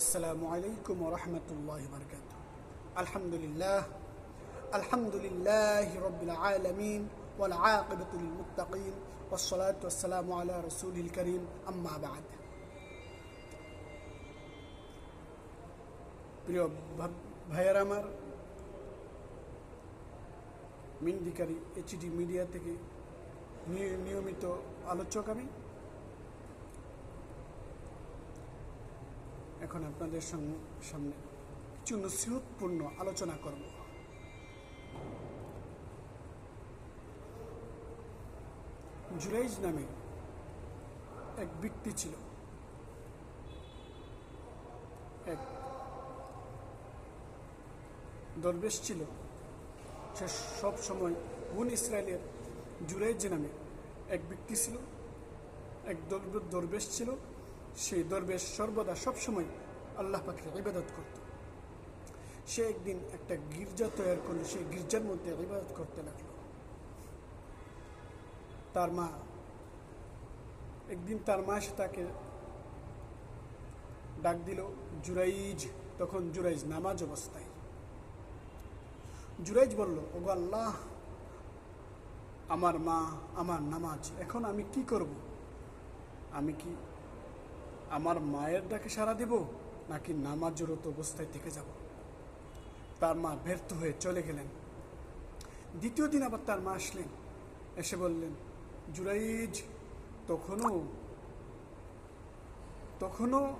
السلام عليكم ورحمة الله وبركاته الحمد لله الحمد لله رب العالمين والعاقبة للمتقين والصلاة والسلام على رسوله الكريم أما بعد প্রিয় ভা- ভাইয়ের আমার মিন্দিকারী এইচডি মিডিয়া থেকে নিয়- নিয়মিত আলোচক আমি এখন আপনাদের সাম- সামনে কিছু নসিহতপূর্ণ আলোচনা করব। জুরাইজ নামে এক ব্যক্তি ছিল। এক দরবেশ ছিল। সে সব সময় গুন ইসরায়েলের জুরাইজ নামে এক ব্যক্তি ছিল। এক দর- দরবেশ ছিল। সেই দরবেশ সর্বদা সবসময় আল্লাহ পাখির ইবাদত করত। সে একদিন একটা গির্জা তৈরি করল, সেই গির্জার মধ্যে ইবাদত করতে লাগল। তার মা, একদিন তার মা সে তাকে ডাক দিল, জুরাইজ, তখন জুরাইজ নামাজ অবস্থায়। জুরাইজ বলল, ওগো আল্লাহ, আমার মা, আমার নামাজ, এখন আমি কি করব? আমি কি আমার মায়ের ডাকে সাড়া দিব নাকি নামাজরত অবস্থায় থেকে যাব? তার মা ব্যর্থ হয়ে চলে গেলেন। দ্বিতীয় দিন আবার তার মা আসলেন। এসে বললেন, জুরাইজ তখনও তখনও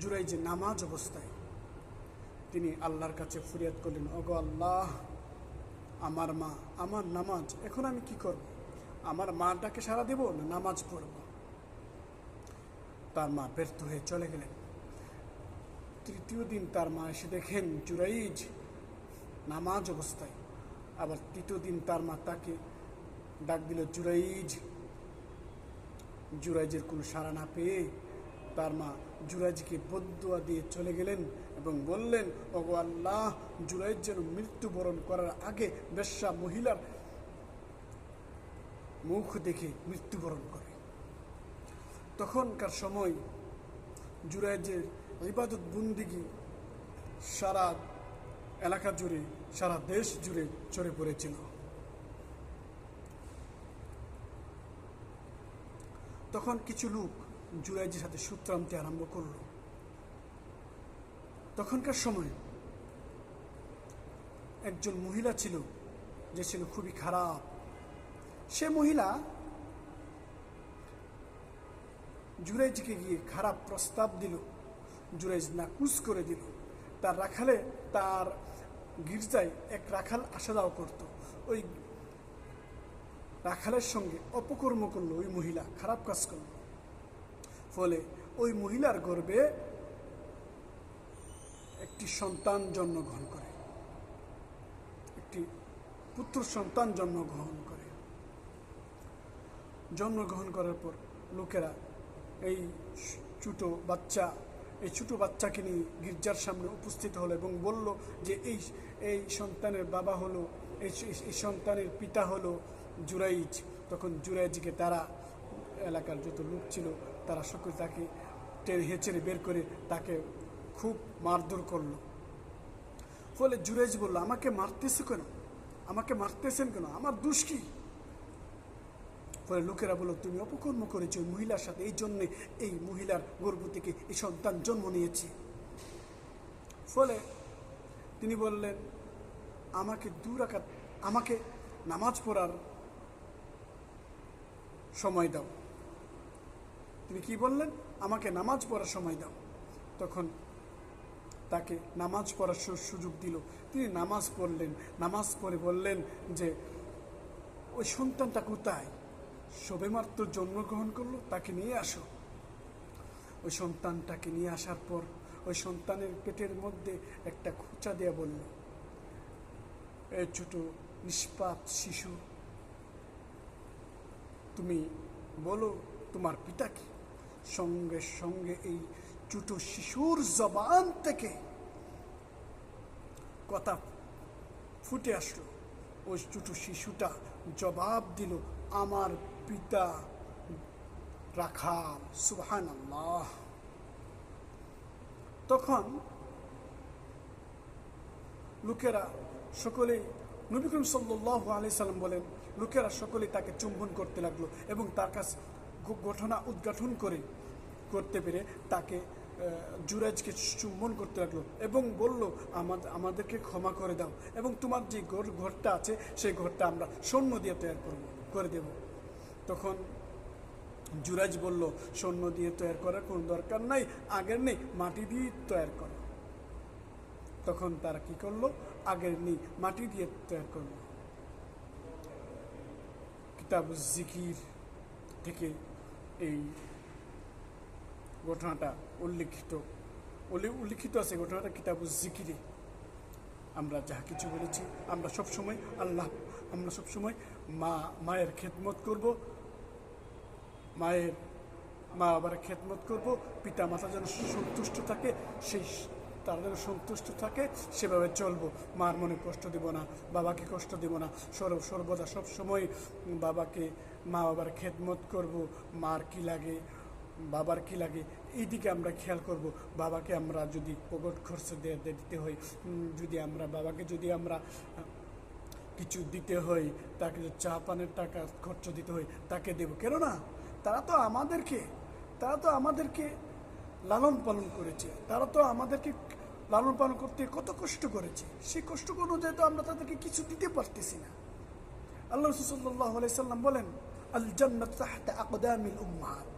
জুরাইজে নামাজ অবস্থায়। তিনি আল্লাহর কাছে ফরিয়াদ করলেন, ওগো আল্লাহ, আমার মা, আমার নামাজ, এখন আমি কি করব? আমার মার ডাকে সারা দেব না নামাজ পড়ব? তার মা ব্যর্থ হয়ে চলে গেলেন। তৃতীয় দিন তার মা এসে দেখেন জুরাইজ নামাজ অবস্থায়। আবার তৃতীয় দিন তার মা তাকে ডাক দিল, জুরাইজ, জুরাইজের কোনো সাড়া না পেয়ে তার মা জুরাইজকে বদুয়া দিয়ে চলে গেলেন এবং বললেন, ওগো আল্লাহ, জুরাইজ যেন মৃত্যুবরণ করার আগে বেশ্যা মহিলার মুখ দেখে মৃত্যুবরণ করে। তখনকার সময় জুরাইজের ইবাদত বন্দিগি সারা এলাকা জুড়ে, সারা দেশ জুড়ে চড়ে পড়েছিল। তখন কিছু লোক জুরাইজের সাথে সূত্রান্তে আরম্ভ করল। তখনকার সময় একজন মহিলা ছিল, যে ছিল খুবই খারাপ। সে মহিলা জুরাইজকে গিয়ে খারাপ প্রস্তাব দিল। জুরাইজ নাকুচ করে দিল। তার রাখালে তার গির্জায় এক রাখাল আসা যাওয়া করতো। ওই রাখালের সঙ্গে অপকর্ম করল ওই মহিলা, খারাপ কাজ করল। ফলে ওই মহিলার গর্বে একটি সন্তান জন্মগ্রহণ করে। একটি পুত্র সন্তান জন্মগ্রহণ করে। জন্মগ্রহণ করার পর লোকেরা এই ছোটো বাচ্চা, এই ছোটো বাচ্চাকে নিয়ে গির্জার সামনে উপস্থিত হলো এবং বলল যে এই এই সন্তানের বাবা হলো, এই সন্তানের পিতা হলো জুরাইজ। তখন জুরাইজকে তারা, এলাকার যত লোক ছিল, তারা সকলে তাকে টেনে হেঁচড়ে বের করে তাকে খুব মারধর করল। ফলে জুরাইজ বলল, আমাকে মারতেছে কেন? আমাকে মারতেছেন কেন? আমার দোষ ফলে লোকেরা বলল তুমি অপকর্ম করেছ ওই মহিলার সাথে। এই জন্যে এই মহিলার গর্ভ থেকে এই সন্তান জন্ম নিয়েছে। ফলে তিনি বললেন, আমাকে দু রাকাত, আমাকে নামাজ পড়ার সময় দাও। তিনি কি বললেন? আমাকে নামাজ পড়ার সময় দাও। তখন তাকে নামাজ পড়ার সুযোগ দিল। তিনি নামাজ পড়লেন। নামাজ পড়ে বললেন যে, ওই সন্তানটা কোথায়? সবেমাত্র জন্মগ্রহণ করল, তাকে নিয়ে আসো। ওই সন্তানটাকে নিয়ে আসার পর ওই সন্তানের পেটের মধ্যে একটা খোঁচা দেয়া বলল এই ছোট নিষ্পাপ শিশু, তুমি বলো তোমার পিতা কি? সঙ্গে সঙ্গে এই ছোট শিশুর জবান থেকে কথা ফুটে আসলো। ওই ছোট শিশুটা জবাব দিল, আমার পিতা সুবহান আল্লাহ তখন লোকেরা সকলেই, নবী সাল্লাহ আলি সাল্লাম বলেন, লোকেরা সকলেই তাকে চুম্বন করতে লাগল এবং তার কাছে ঘটনা উদ্ঘাটন করে, করতে পেরে তাকে জুরাজকে চুম্বন করতে লাগল এবং বলল আমাদের আমাদেরকে ক্ষমা করে দাও এবং তোমার যে ঘর ঘরটা আছে, সেই ঘরটা আমরা সৈন্য দিয়ে তৈরি করব করে দেব। তখন জুরাজ বলল, সৈন্য দিয়ে তৈরি করার কোনো দরকার নাই, আগের নেই, মাটি দিয়ে তৈরি করো। তখন তারা কি করল? আগের নেই, মাটি দিয়ে তৈরি করল। কিতাব জিকির থেকে এই ঘটনাটা উল্লিখিত, উল্লে- উল্লিখিত আছে ঘটনাটা কিতাব জিকিরে। আমরা যাহা কিছু বলেছি, আমরা সব সময় আল্লাহ, আমরা সব সময় মা, মায়ের খেদমত করব, মায়ের, মা বাবার খেদমত করব, পিতা মাতা যেন সন্তুষ্ট থাকে, সেই তারা যেন সন্তুষ্ট থাকে, সেভাবে চলবো। মার মনে কষ্ট দেব না, বাবাকে কষ্ট দেব না। সর্ব, সর্বদা সব সময় বাবাকে, মা বাবার খেদমত করব, মার কি লাগে বাবার কি লাগে? এই দিকে আমরা খেয়াল করব। বাবাকে আমরা যদি পকট খরচ দিয়ে দিতে হয় যদি আমরা বাবাকে যদি আমরা কিছু দিতে হয়, তাকে চা পানের টাকা খরচ দিতে হয়, তাকে দেব। কেননা তারা তো আমাদেরকে, তারা তো আমাদেরকে লালন পালন করেছে। তারা তো আমাদেরকে লালন পালন করতে কত কষ্ট করেছে। সেই কষ্ট অনুযায়ী তো আমরা তাদেরকে কিছু দিতে পারতেছি না। আল্লাহ রসুল্লাহ সাল্লাম বলেন আল জান্নাত আকদামিল উম্মাহাত।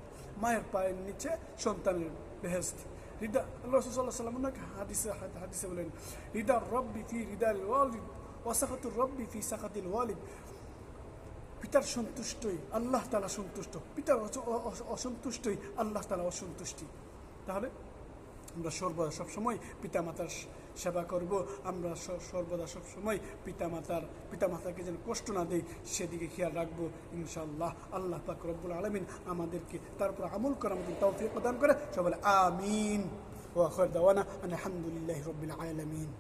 মায়ের পায়ের নিচে সন্তানের বেহেস্ত রিদা আল্লাহ রসুল্লাহ সাল্লাম ওনাকে হাদিসে হাদিসে বলেন রিদা রব্বি ফি রিদাল ওয়ালিদ ওয়াসাখাতুর রব্বি ফি সাখাতিল ওয়ালিদ। পিতার সন্তুষ্টই আল্লাহ তালা সন্তুষ্ট। পিতার অসন্তুষ্টই আল্লাহ তালা অসন্তুষ্টি। তাহলে আমরা সর্বদা সবসময় পিতামাতার স- সেবা করব। আমরা সর্বদা সবসময় পিতামাতার, পিতামাতাকে যেন কষ্ট না দেই, সেদিকে খেয়াল রাখব ইনশাল্লাহ আল্লাহ পাক রব্বুল আলমিন আমাদেরকে তারপর আমল করে আমাদের তৌফিক প্রদান করে সবাই আমিন। ওয়াখর দাওয়ানা আলহামদুলিল্লাহ রবিল আলমিন।